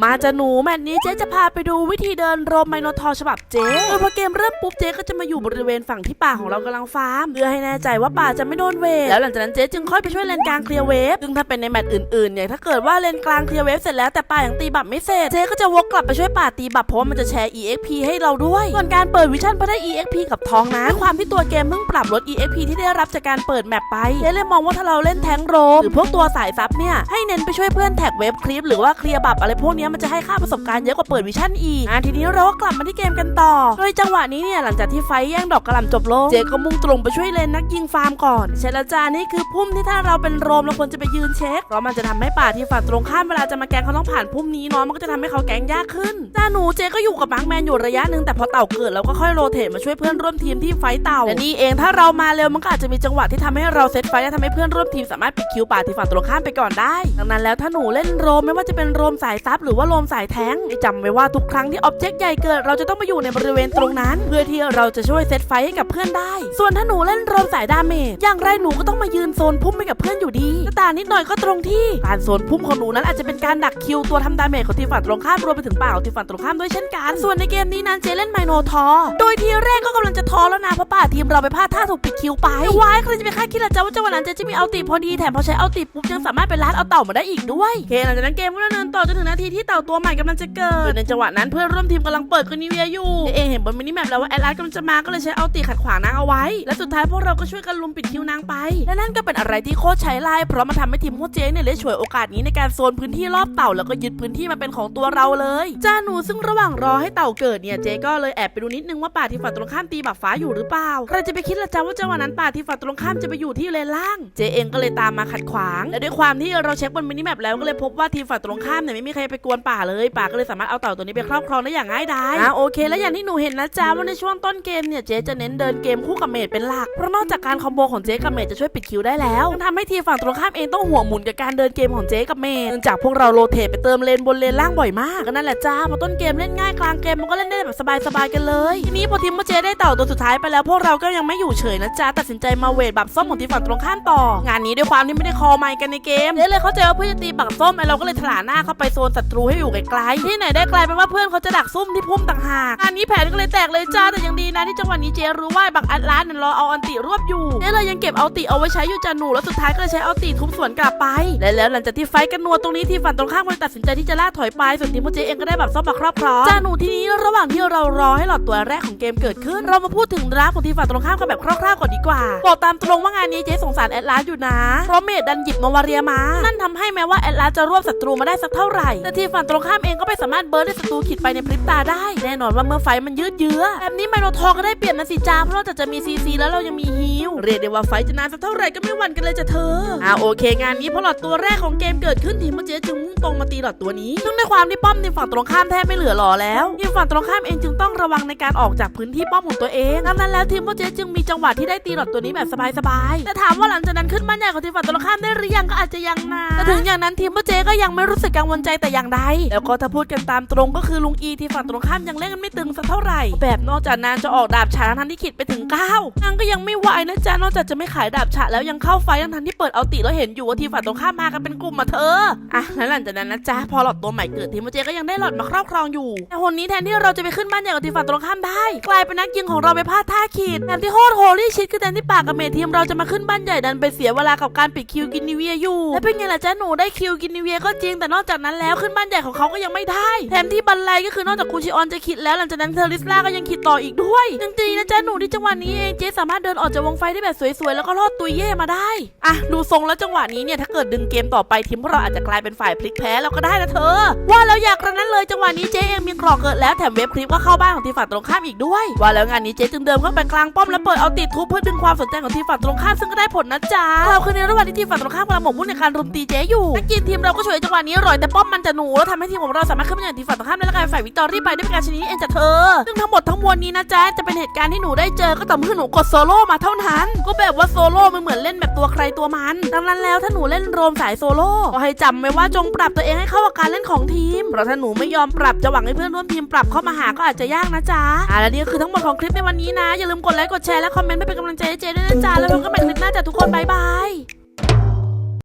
มาจะหนูแมตช์นี้เจ๊จะพาไปดูวิธีเดินโรมไมโนทอร์ฉบับเจ๊โดยพอเกมเริ่มปุ๊บเจ๊ก็จะมาอยู่บริเวณฝั่งที่ป่าของเรากำลังฟาร์มเพื่อให้แน่ใจว่าป่าจะไม่โดนเวฟแล้วหลังจากนั้นเจ๊จึงค่อยไปช่วยเลนกลางเคลียร์เวฟซึ่งถ้าเป็นในแมตช์อื่นๆเนี่ยถ้าเกิดว่าเลนกลางเคลียร์เวฟเสร็จแล้วแต่ป่ายังตีบับไม่เสร็จเจ๊ก็จะวกกลับไปช่วยป่าตีบับเพราะว่ามันจะแชร์ EXP ให้เราด้วยส่วนการเปิดวิชั่นเพื่อได้ EXP กับทองนะด้วยความที่ตัวเกมเพิ่งปรับลด EXP ที่ได้รับจากการเปิดแมปไปเจ๊เลยมองว่าถ้าเราเล่นแทงโรมหรือพวกตัวสายซับเนี่ยให้เน้นไปช่วยเพื่อนแท็กเวฟคลิปหรือว่าเคลียร์บับอะไรพวกเนี้มันจะให้ค่าประสบการณ์เยอะกว่าเปิดวิชั่นอีกอะทีนี้เราก็กลับมาที่เกมกันต่อ โดยจังหวะนี้เนี่ยหลังจากที่ไฟแย่งดอกกระหล่ำจบลง เจก็มุ่งตรงไปช่วยเลนนักยิงฟาร์มก่อนใช่แล้วจ้านี่คือพุ่มที่ถ้าเราเป็นโรมเราควรจะไปยืนเช็คเพราะมันจะทำให้ป่าที่ฝั่งตรงข้ามเวลาจะมาแกงเขาต้องผ่านพุ่มนี้เนาะมันก็จะทำให้เขาแกงยากขึ้นจ้าหนูเจก็อยู่กับมาร์คแมนอยู่ระยะหนึ่งแต่พอเต่าเกิดเราก็ค่อยโรเตทมาช่วยเพื่อนร่วมทีมที่ไฟเต่าและนี่เองถ้าเรามาเร็วมันก็อาจจะมีจังหวะที่ทำให้เราเซตไฟและทำให้เพื่อนร่วมทีมสามารถปิดคิวป่าที่ฝั่งตรงข้ามไปก่อนได้ ดังนั้นแล้วถ้าหนูเล่นโรมไม่ว่าจะเป็นโรมสายซับหรือว่าโรมสายแทงค์ให้จำไว้ว่าทุกครั้งที่ออบเจกต์ใหญ่เกิด เราจะต้องมาอยู่ในบริเวณตรงนั้น เพื่อที่เราจะช่วยเซตไฟให้กับเพื่อนได้ ส่วนถ้าหนูเล่นโรมสายดาเมจอย่างไรหนูก็ต้องมายืนโซนพุ่มให้กับเพื่อนอยู่ดีแต่ต่านิดหน่อยก็ตรงที่การโซนพุ่มของหนูนั้นอาจจะเป็นการดักคิวตัวทำดาเมจของทีมฝั่งตรงข้ามรวมไปถึงเปล่าทีมฝั่งตรงข้ามด้วยเช่นกัน ส่วนในเกมนี้นั้นเจเล่นไมโนทอร์โดยทีแรกก็กำลังจะทอแล้วนะเพราะป่าทีมเราไปพลาดท่าถูกปิดคิวไปว้ายใครจะไปคาดคิดล่ะจ๊ะว่าจังหวะนั้นเจจะมีเอาติพอดีแถมพอใช้เอาติปุ๊บยังสามารถไปลัดเอาเต่ามาได้อีกด้วยโอเคหลังจากนั้นเกมก็ดำเนินต่อจนถึงนาทีที่เต่าตัวใหม่กำลังจะเกิดในจังหวะนั้นเพื่อนร่วมทีมกำลังเปิดคอนิเวียอยู่เจเองเห็นบนมินิแมปแล้วว่าแอดลาสกำลังจะมาก็เลยใช้เอาติขัดขวางนางเอาไว้ และสุดท้ายพวกเราก็ช่วยกันลุมปิดคิวนางไป และนั่นก็เป็นอะไรที่โคตรใช้ไล่เพราะมันทำให้ทีมพวกเจ๊เนี่ยได้ฉวยโอกาสนี้ในการโซนพื้นที่รอบเต่าแล้วก็ยึดพื้นที่มาเป็นของตัวเราเลยจ้าหนูซึ่งระหว่างรอให้เต่าเกิดเนี่ยเจ๊ก็เลยแอบไปดูนิดนึงว่าป่าที่ฝั่งตรงข้ามตีบักฟ้าอยู่หรือเปล่าใครจะไปคิดละจ้าว่าจังหวะนั้นป่าที่ฝั่งตรงข้ามจะไปอยู่ที่เลนล่าง เจ๊เองก็เลยตามมาขัดขวางและด้วยความที่เราเช็คบนมินิแมปแล้วก็เลยพบว่าทีมฝั่งตรงข้ามเนี่ยไม่มีใครไปกวนป่าเลยป่าก็เลยสามารถเอาเต่าตัวนี้ไปครอบครองได้อย่างง่ายดายอะโอเค แล้วอย่างที่หนูเห็นนะจ้าว่าในช่วงต้นเกมเนี่ยเจ๊จะเน้นเดินเกมคู่กับเมดเป็นหลักเพราะนอกจากการคอมโบของเจ๊กับเมดจะช่วยปิดคิวได้แล้วยังทำให้ทีมฝั่งตรงข้ามเองต้องหัวหมุนกับการเดินเกมของเจ๊กับเมดเนื่องจากพวกเราโรเตทไปเติมเลนบนเลนล่างบ่อยมากก็นั่นแหละจ้าพอต้นเกมเล่นง่ายกลางเกมมันก็เล่นได้แบบสบายๆกันเลยทีนี้พอทีมเจ๊ได้เต่าตัวสุดท้ายไปแล้วพวกเราก็ยังไม่อยู่เฉยนะจ๊ะตัดสินใจมาเวทบับส้มของทีมฝั่งตรงข้ามต่องานนี้ด้วยความที่ไม่ได้คอไมค์กันในเกมเจ๊เลยเข้าใจว่าเพื่อนจะตีบักส้มไอเราก็เลยถลาหน้าเข้าไปโซนศัตรูให้อยู่ไกลๆที่ไหนได้กลายเป็นว่าเพื่อนเขาจะดักซุ่มที่พุ่มต่างหากงานนี้แผนก็เลยแตกเลยจ้าแต่ยังดีนะที่จังหวะนี้เจ๊รู้ว่าบักอัดลานเนี่ยรอเอาอันติรวบอยู่เจเลยยังเก็บเอาติเอาไว้ใช้อยู่จาหนูแล้วสุดท้ายก็เลยใช้เอาติทุบสวนกลับไป และแล้วหลังจากที่ไฟกันนัวตรงนี้ทีฝั่งตรงข้ามเลยตัดสินใจที่จะล่าถอยไปส่วนทีมพวกเจ๊เองก็ได้แบบซ่อมมาครอบครองจาหนูทีนี้ระหว่างที่เรารอให้หลอดตัวแรกของเกมเกิดขึ้น เรามาพูดถึงราฟของทีมฝั่งตรงข้ามกันแบบคร่าวๆก่อนดีกว่าบอกตามตรงว่างานนี้เจ๊สงสารแอดลาสอยู่นะเพราะเมดดันหยิบนวาเรียมา นั่นทำให้แม้ว่าแอดลาสจะรวบศัตรูมาได้สักเท่าไหร่แต่ทีมฝั่งตรงข้ามเองก็ไม่สามารถเบิร์ดให้ศัตรูขิดไปในพริบตาได้ แน่นอนว่าเมื่อไฟมันยืดเยื้อแบบนี้ไมโนทอร์ก็ได้เปรียบนะสิจ้าเพราะนอกจากจะมีซีซีแล้วเรายังมีฮิลเรียกได้ว่าไฟจะนานสักเท่าไหร่ก็ไม่หวั่นกันเลยจ้ะเธออ่าโอเค งานนี้พอหลอดตัวแรกของเกมเกิดขึ้นทีมเมื่อเจ๊จึงมุ่งตรงมาตีหลอดตัวนี้ซึ่งในความที่ป้อมทีมฝั่งตรงข้ามแทบไม่เหลือหล่อแล้วทีมฝั่งตรงข้ามเองจึงต้องระวังในการออกจากพื้นที่ป้อมของตัวเองดังนั้นแล้วทีมพวกเจ๊จึงมีจังหวะที่ได้ตีหลอดตัวนี้แบบสบายๆแต่ถามว่าหลังจากนั้นขึ้นบ้านใหญ่ของทีมฝั่งตรงข้ามได้หรือยังก็อาจจะยังนะแต่ถึงอย่างนั้นทีมเจ๊ก็ยังไม่รู้สึกกังวลใจแต่อย่างใดแล้วก็ถ้าพูดกันตามตรงก็คือลุงอีทีมฝั่งตรงข้ามยังเล่นกันไม่ตึงสักเท่าไหร่ แบบนอกจากนางจะออกดาบฉาทั้งที่ขิดไปถึงเก้านางก็ยังไม่ไหวนะจ๊ะนอกจากจะไม่ขายดาบฉาแล้วยังเข้าไฟทั้งๆที่เปิดเอาติแล้วเห็นอยู่ว่าทีมฝั่งตรงข้ามมากันเป็นกลุ่มมาเธออะแล้วหลังจากนั้นนะจ๊ะพอหลอดตัวใหม่เกิดทีมเจก็ยังได้หลอดมาครอบครองอยู่แต่คนนี้แทนที่เราจะไปขึ้นบ้านใหญ่กับทีมฝั่งตรงข้ามได้ กลายเป็นนักยิงของเราไปพลาดท่าขีดแทนที่โคตรโหรี่ชิดคือแทนที่ปากกับเมททีมเราจะมาขึ้นบ้านใหญ่ดันไปเสียเวลากับการปิดคิวกินนิเวียอยู่ แล้วเป็นไงล่ะจ๊ะหนูได้คิวกินนิเวียก็จริงแต่นอกจากนั้นแล้วขึ้นบ้านใหญ่ของเขาก็ยังไม่ได้ แถมที่บันไลก็คือนอกจากคูชิออนจะคิดแล้ว หลังจากนั้นเทอริสลาก็ยังคิดต่ออีกด้วยจริงๆนะจ๊ะหนูที่จังหวะนี้เองเจ๊สามารถเดินออกจากวงไฟได้แบบสวยๆแล้วก็รอดตุยเย่มาได้อะดูทรงแล้วจังหวะนี้เนี่ยถ้าเกิดดึงเกมต่อไปทีมเราอาจจะกลายเป็นฝ่ายพลิกแพ้แล้วก็ได้นะเธอ ว่าแล้วอยากกระนั้นเลยจังหวะนี้เจ๊เองมีกรอกเกิดแล้วแถมเว็บคลิปก็เข้าบ้านของทีมฝั่งตรงข้ามอีกด้วย ว่าแล้วงานนี้เจ๊จึงเดินเข้าไปกลางป้อมแล้วเปิดเอาติดทุบเพื่อดึงความสนใจของทีมฝั่งตรงข้ามซึ่งก็ได้ผลนะจ๊ะเราคือในระหว่างที่ทีมฝั่งตรงข้ามกำลังหมกมุ่นในการรุมตีเจ๊อยู่นักกีฬทีมเราก็ช่วยจังหวะนี้อร่อยแต่ป้อมมันจะหนูแล้วทำให้ทีมของเราสามารถขึ้นมาอย่างทีฝั่งตรงข้ามได้และกลายเป็นฝ่ายวิกตอรี่ไปด้วยการชนะเองจ้ะเธอ ซึ่งทั้งหมดทั้งมวลนี้นะจ๊ะจะเป็นเหตุการณ์ที่หนูได้เจอก็ต่อเมื่อหนูกดโซโล่มาเท่านั้น ก็แบบว่าโซโล่มันเหมือนเล่นแบบตัวใครตัวมัน ดังนั้นแล้วถ้าหนูเล่นโรมสายโซโล่ก็ให้จำไว้ว่าจงปรับตัวเองให้เข้ากับการเล่นของทีม เพราะถ้าหนูไม่ยอมปรับจะหวังให้เพื่อนร่วมทีมปรับเข้ามาหาก็อาจจะยากนะจ๊ะอะและนี่ก็คือทั้งหมดของคลิปในวันนี้นะ อย่าลืมกดไลค์กดแชร์และคอมเมนต์เป็นกำลังใจให้เจด้วยนะจ๊ะแล้วพบกันใหม่คลิปหน้าจ้ะทุกคนบ๊ายบาย